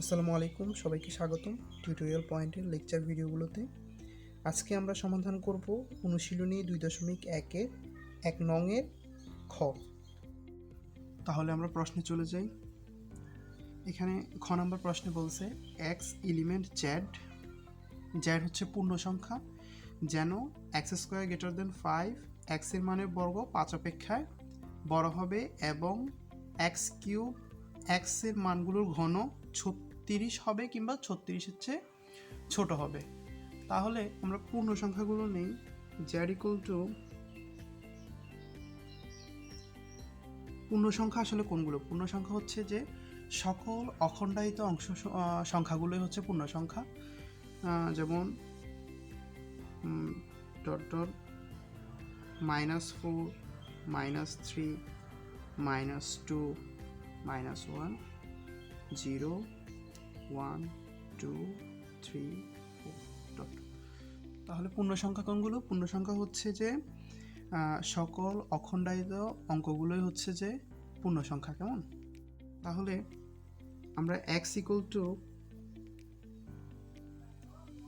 আসসালামু আলাইকুম, সবাইকে স্বাগতম টিউটোরিয়াল পয়েন্টের লেকচার ভিডিওগুলোতে আজকে আমরা সমাধান করব অনুশীলনী দুই দশমিক একের, এক নংয়ের খ। তাহলে আমরা প্রশ্নে চলে যাই। এখানে খ নম্বর প্রশ্নে বলছে এক্স এলিমেন্ট জ্যাড জ্যাড হচ্ছে পূর্ণ সংখ্যা যেন x square greater than five এক্সের মানের বর্গ পাঁচ অপেক্ষায় বড় হবে এবং এক্স কিউব এক্সের মানগুলোর ঘন ছত্রিশ হবে কিংবা ছত্রিশের চেয়ে ছোট হবে। তাহলে আমরা পূর্ণ সংখ্যাগুলো নেই। জ্যাড টু পূর্ণ সংখ্যা আসলে কোনগুলো? পূর্ণ সংখ্যা হচ্ছে যে সকল অখণ্ডায়িত অংশ সংখ্যাগুলোই হচ্ছে পূর্ণ সংখ্যা। যেমন dot dot minus four minus three minus two minus one zero one two three four dot তাহলে পূর্ণ সংখ্যা কোনগুলো? পূর্ণ সংখ্যা হচ্ছে যে সকল অখণ্ডায়িত অঙ্কগুলোই হচ্ছে যে পূর্ণ সংখ্যা কেমন? তাহলে আমরা x equal to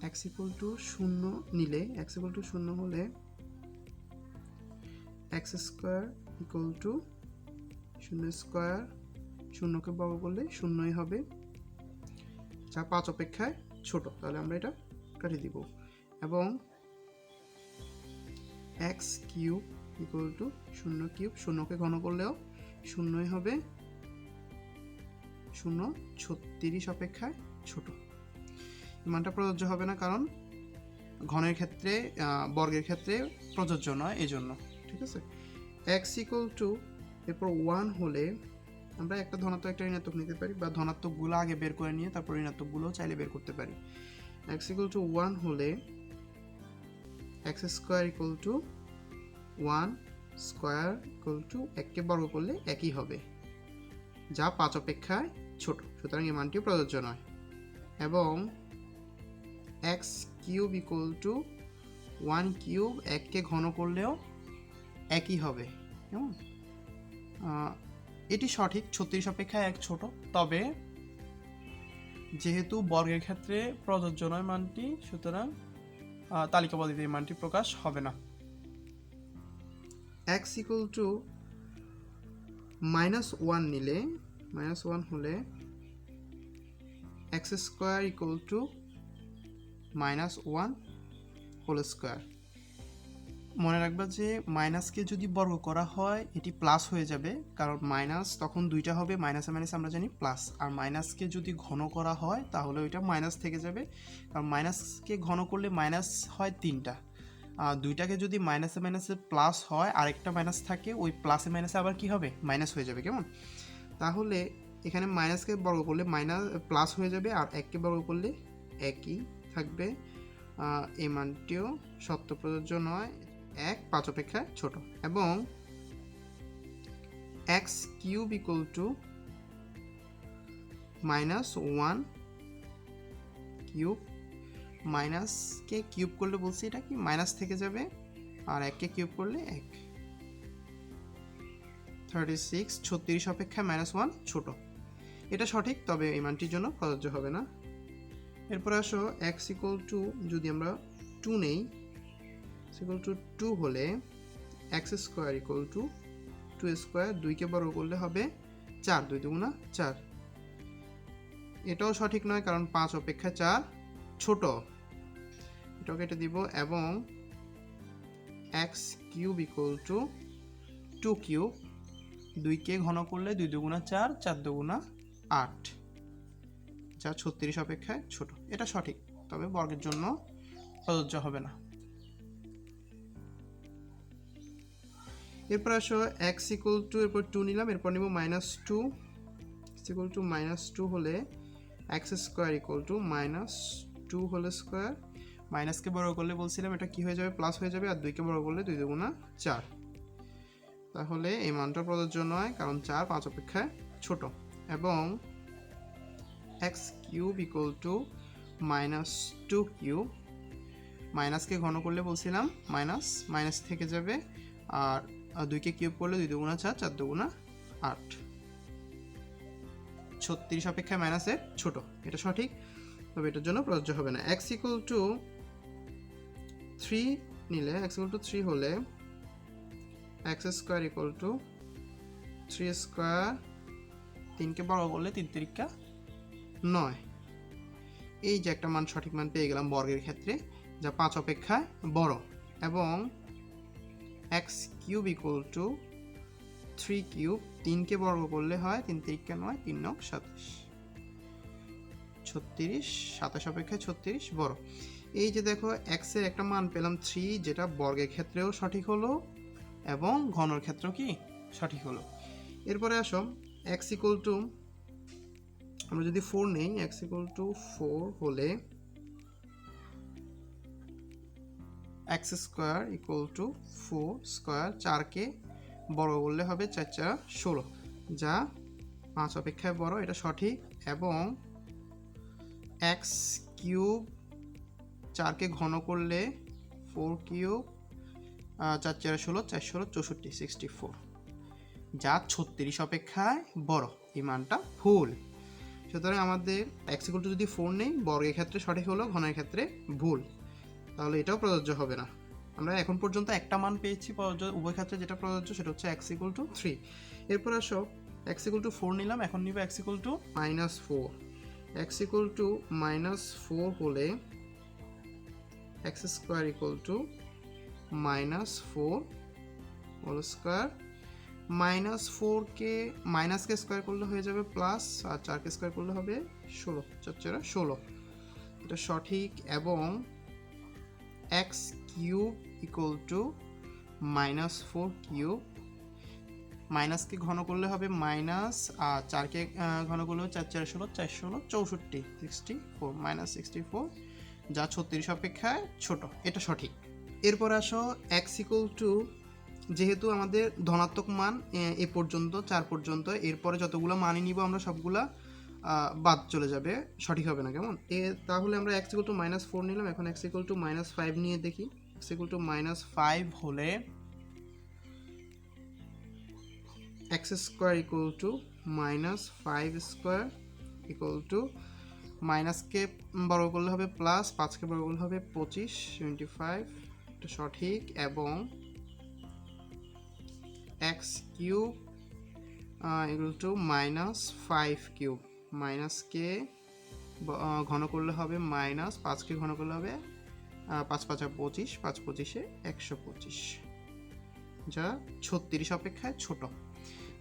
x equal to শূন্য নিলে এক্স ইকুয়াল টু শূন্য হলে এক্স স্কোয়ার ইকুয়াল টু শূন্য স্কোয়ার শূন্যকে বর্গ করলে শূন্যই হবে। যা পাঁচ অপেক্ষায় ছোট, তাহলে আমরা এটা কাটিয়ে দিব। এবং এক্স কিউব ইকুয়াল টু শূন্য কিউব শূন্যকে ঘন করলেও শূন্যই হবে। শূন্য ছত্রিশ অপেক্ষায় ছোট। মানটা প্রযোজ্য হবে না, কারণ ঘনের ক্ষেত্রে বর্গের ক্ষেত্রে প্রযোজ্য নয় এই জন্য ঠিক আছে? এক্স ইকুয়াল টু এরপর ওয়ান হলে আমরা একটা ধনাত্মক, একটা ঋণাত্মক নিতে পারি বা ধনাত্মকগুলো আগে বের করে নিয়ে তারপর ঋণাত্মকগুলো চাইলে বের করতে পারি। এক্স ইকুয়াল টু ওয়ান হলে x square equal to one square equal to এককে বর্গ করলে একই হবে। যা পাঁচ অপেক্ষায় ছোট, সুতরাং এই মানটি প্রযোজ্য নয়। এবং x cube equal to one cube এককে ঘন করলেও একই হবে। কেমন? এটি সঠিক, ছত্রিশ অপেক্ষায় এক ছোট। তবে যেহেতু বর্গের ক্ষেত্রে প্রযোজ্য নয় মানটি, সুতরাং তালিকা মানটি প্রকাশ হবে না। X equal to minus one নিলে মাইনাস ওয়ান হলে x square equal to minus one whole square মনে রাখবা যে মাইনাসকে যদি বর্গ করা হয়, এটি প্লাস হয়ে যাবে। কারণ মাইনাস তখন দুইটা হবে মাইনাসে মাইনাস আমরা জানি প্লাস আর মাইনাসকে যদি ঘন করা হয়, তাহলে ওইটা মাইনাস থেকে যাবে। কারণ মাইনাসকে ঘন করলে মাইনাস হয় তিনটা। আর দুইটাকে যদি মাইনাসে মাইনাসে প্লাস হয়, আরেকটা মাইনাস থাকে, ওই প্লাসে মাইনাসে আবার কি হবে? মাইনাস হয়ে যাবে, কেমন? তাহলে এখানে মাইনাসকে বর্গ করলে মাইনাস প্লাস হয়ে যাবে, আর এককে বর্গ করলে একই থাকবে। এই মানটিও সত্য প্রযোজ্য নয়। এক পাঁচ অপেক্ষা ছোট এবং x cube equal to minus one cube মাইনাসকে cube করলে বলছি এটা কি? মাইনাস থেকে যাবে আর এককে কিউব করলে এক। থার্টি সিক্স ছত্রিশ অপেক্ষায় মাইনাস ওয়ান ছোট। এটা সঠিক, তবে এই মানটির জন্য প্রযোজ্য হবে না। এরপর আসো এক্স ইকুয়াল টু যদি আমরা টু নেই ইকুয়াল টু টু হলে x square equal to two square দুইকে বর্গ করলে হবে চার, দুই দুগুণা চার। এটাও সঠিক নয়, কারণ পাঁচ অপেক্ষা চার ছোট। এটাও কেটে দিব, এবং x cube equal to two cube দুইকে ঘন করলে দুই দুগুণা চার চার দুগুণা আট। যা ছত্রিশ অপেক্ষায় ছোট। এটা সঠিক, তবে বর্গের জন্য প্রযোজ্য হবে না। এরপর আসো এক্স ইকুয়াল টু এরপর টু নিলাম, এরপর নিব minus two equal to minus two হলে x square equal to minus two whole square মাইনাসকে বড় করলে বলছিলাম, এটা কি হয়ে যাবে? প্লাস হয়ে যাবে, আর দুইকে বড় করলে দুই দুগুণা চার। তাহলে এই মানটা প্রযোজ্য নয়, কারণ চার পাঁচ অপেক্ষায় ছোট। এবং x cube equal to minus two cube মাইনাসকে ঘন করলে বলছিলাম মাইনাস মাইনাস থেকে যাবে, আর আর দুইকে কিউব করলে দুই দুগুণা চার চার দুগুণা আট। ছত্রিশ অপেক্ষায় মাইনাসের ছোট, এটা সঠিক। তবে এটার জন্য প্রযোজ্য হবে না। এক্স ইকুয়াল টু থ্রি নিলে এক্স ইকুয়াল টু থ্রি হলে x square equal to three square তিনকে বড় করলে তিন তিরিকা নয়। এই যে একটা মান সঠিক মান পেয়ে গেলাম বর্গের ক্ষেত্রে, যা পাঁচ অপেক্ষায় বড়। এবং x cube equal to three cube তিনকে বর্গ করলে হয় তিন তিরিকা নয়, তিন নক সাতাশ। ছত্রিশ, সাতাশ অপেক্ষায় ছত্রিশ, বড়। এই যে দেখো এক্সের একটা মান পেলাম থ্রি যেটা বর্গের ক্ষেত্রেও সঠিক হলো এবং ঘনর ক্ষেত্রেও কি সঠিক হলো। এরপরে আসো এক্স ইকুয়াল টু আমরা যদি ফোর নেই এক্স ইকুয়াল টু ফোর হলে x square equal to four square চারকে বড় বললে হবে চার চার ষোলো, যা পাঁচ অপেক্ষায় বড়, এটা সঠিক, এবং এক্স কিউব চারকে ঘন করলে ফোর কিউব চার চার ষোলো চার ষোলো, চৌষট্টি সিক্সটি ফোর যা ছত্রিশ অপেক্ষায় বড়, এই মানটা ভুল। সুতরাং আমাদের এক্স ইকুয়াল টু যদি ফোর নেই, বর্গের ক্ষেত্রে সঠিক হলো, ঘনের ক্ষেত্রে ভুল। তাহলে এটাও প্রযোজ্য হবে না। আমরা এখন পর্যন্ত একটা মান পেয়েছি উভয় ক্ষেত্রে যেটা প্রযোজ্য সেটা হচ্ছে এক্স ইকুয়াল টু থ্রি এরপর আসো এক্স ইকুয়াল টু ফোর নিলাম, এখন নিব x equal to minus four x equal to minus four হলে x square equal to minus four whole square minus ফোরকে মাইনাসকে স্কোয়ার করলে হয়ে যাবে প্লাস আর চারকে স্কোয়ার করলে হবে ষোলো। চার চারা ষোলো। এটা সঠিক এবং x cube equal to minus four cube. মাইনাসকে ঘন করলে হবে? মাইনাস, আর চারকে ঘন করলে চার চার ষোলো চার ষোলো, চৌষট্টি sixty four minus sixty four যা ছত্রিশ অপেক্ষায় ছোট। এটা সঠিক। এরপর আসো এক্স ইকুয়াল টু যেহেতু আমাদের ধনাত্মক মান এ- পর্যন্ত, চার পর্যন্ত, এরপরে যতগুলো মানই নিব আমরা সবগুলা বাদ চলে যাবে, সঠিক হবে না, কেমন? এ, তাহলে আমরা x equal to minus four নিলাম, এখন x equal to minus five নিয়ে দেখি। X equal to minus five হলে x square equal to minus five square equal to মাইনাসকে বড় করলে হবে প্লাস পাঁচকে বড় করলে হবে পঁচিশ টোয়েন্টি ফাইভ সঠিক, এবং x cube equal to minus five cube মাইনাসকে ঘন করলে হবে মাইনাস পাঁচকে ঘন করলে হবে পাঁচ পাঁচা পঁচিশ, পাঁচ পঁচিশে একশো পঁচিশ। যা ছত্রিশ অপেক্ষায় ছোট।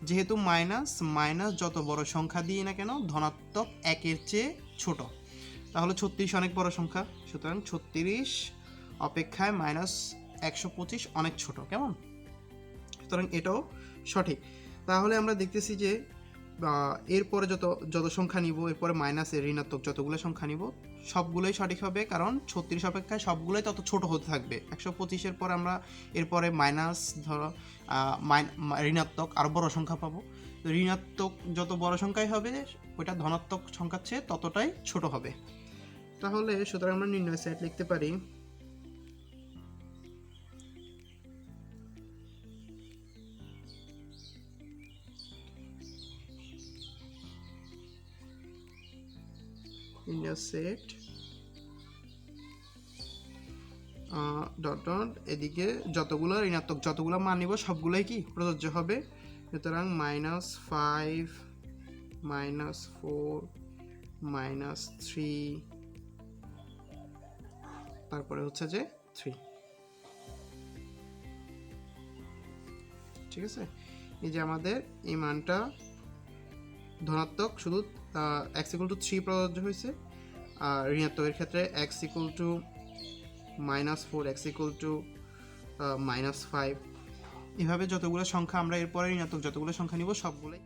যেহেতু মাইনাস মাইনাস যত বড় সংখ্যা দিয়ে না কেন ধনাত্মক একের চেয়ে ছোট। তাহলে ছত্রিশ অনেক বড় সংখ্যা। সুতরাং ছত্রিশ অপেক্ষায় মাইনাস একশো পঁচিশ অনেক ছোট। কেমন? সুতরাং এটাও সঠিক। তাহলে আমরা দেখতেছি যে এরপরে যত যত সংখ্যা নিব, এরপরে মাইনাসের ঋণাত্মক যতগুলো সংখ্যা নিব, সবগুলোই সঠিক হবে, কারণ ছত্রিশ অপেক্ষায় সবগুলোই তত ছোট হতে থাকবে। একশো পঁচিশের পর আমরা এরপরে মাইনাস ধরো ঋণাত্মক আরও বড় সংখ্যা পাবো। ঋণাত্মক যত বড় সংখ্যাই হবে, ওইটা ধনাত্মক সংখ্যার চেয়ে ততটাই ছোট হবে। তাহলে সুতরাং আমরা নির্ণয় সেট লিখতে পারি নির্ণয় সেট ডট ডট এদিকে যতগুলো ঋণাত্মক, যতগুলো মান নিব, সবগুলোই কি প্রযোজ্য হবে? সুতরাং minus five minus four minus three তারপরে হচ্ছে যে থ্রি ঠিক আছে? এই যে আমাদের এই মানটা ধনাত্মক, শুধু এক্স ইকুয়াল টু থ্রি প্রযোজ্য হয়েছে। আর ঋণাত্মকের ক্ষেত্রে x equal to minus four x equal to minus five এভাবে যতগুলো সংখ্যা আমরা এরপরে ঋণাত্মক যতগুলো সংখ্যা নিব, সবগুলোই